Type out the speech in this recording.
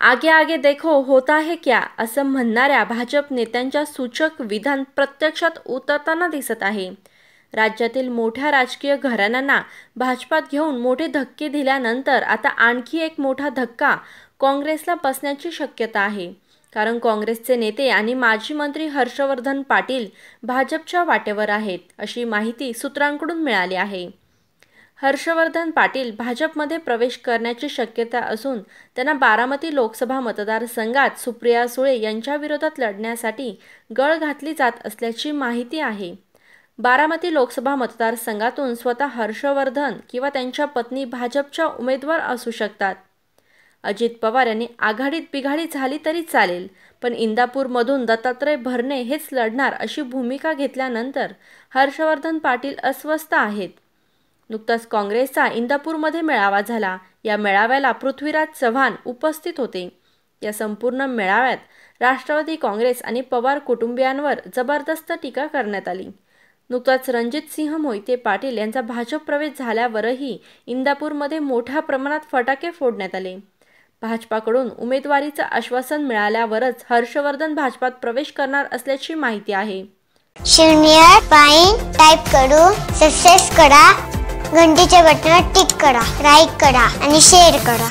आगे आगे देखो होता है क्या? असं म्हणणाऱ्या भाजप नेत्यांच्या सूचक विधान प्रत्यक्षात उतरताना दिसत आहे. राज्यातील मोठ्या राजकीय घराण्यांना भाजपात घेऊन मोठे धक्के दिल्यानंतर आता आणखी एक मोठा धक्का काँग्रेसला बसण्याची शक्यता आहे. कारण काँग्रेसचे नेते आणि माजी मंत्री हर्षवर्धन पाटील भाजपच्या वाटेवर आहेत अशी माहिती सूत्रांकडून मिळाली आहे. हर्षवर्धन पाटील भाजपमध्ये प्रवेश करण्याची शक्यता असून त्यांना बारामती लोकसभा मतदारसंघात सुप्रिया सुळे यांच्याविरोधात लढण्यासाठी गळ घातली जात असल्याची माहिती आहे. बारामती लोकसभा मतदारसंघातून स्वतः हर्षवर्धन किंवा त्यांच्या पत्नी भाजपच्या उमेदवार असू शकतात. अजित पवार यांनी आघाडीत बिघाडी झाली तरी चालेल पण इंदापूरमधून दत्तात्रय भरणे हेच लढणार अशी भूमिका घेतल्यानंतर हर्षवर्धन पाटील अस्वस्थ आहेत. नुकताच काँग्रेसचा इंदापूरमध्ये मेळावा झाला. या मेळाव्याला पृथ्वीराज चव्हाण उपस्थित होते. या संपूर्ण मेळाव्यात राष्ट्रवादी काँग्रेस आणि पवार कुटुंबियांवर जबरदस्त टीका करण्यात आली. नुकताच रणजित सिंह मोहिते पाटील यांचा भाजप प्रवेश झाल्यावरही इंदापूरमध्ये मोठ्या प्रमाणात फटाके फोडण्यात आले. भाजपाकडून उमेदवारीचं आश्वासन मिळाल्यावरच हर्षवर्धन भाजपात प्रवेश करणार असल्याची माहिती आहे. शून्य टाईप करू. सक्सेस करा. घंटीच्या बटनावर टिक करा लाईक करा आणि शेअर करा.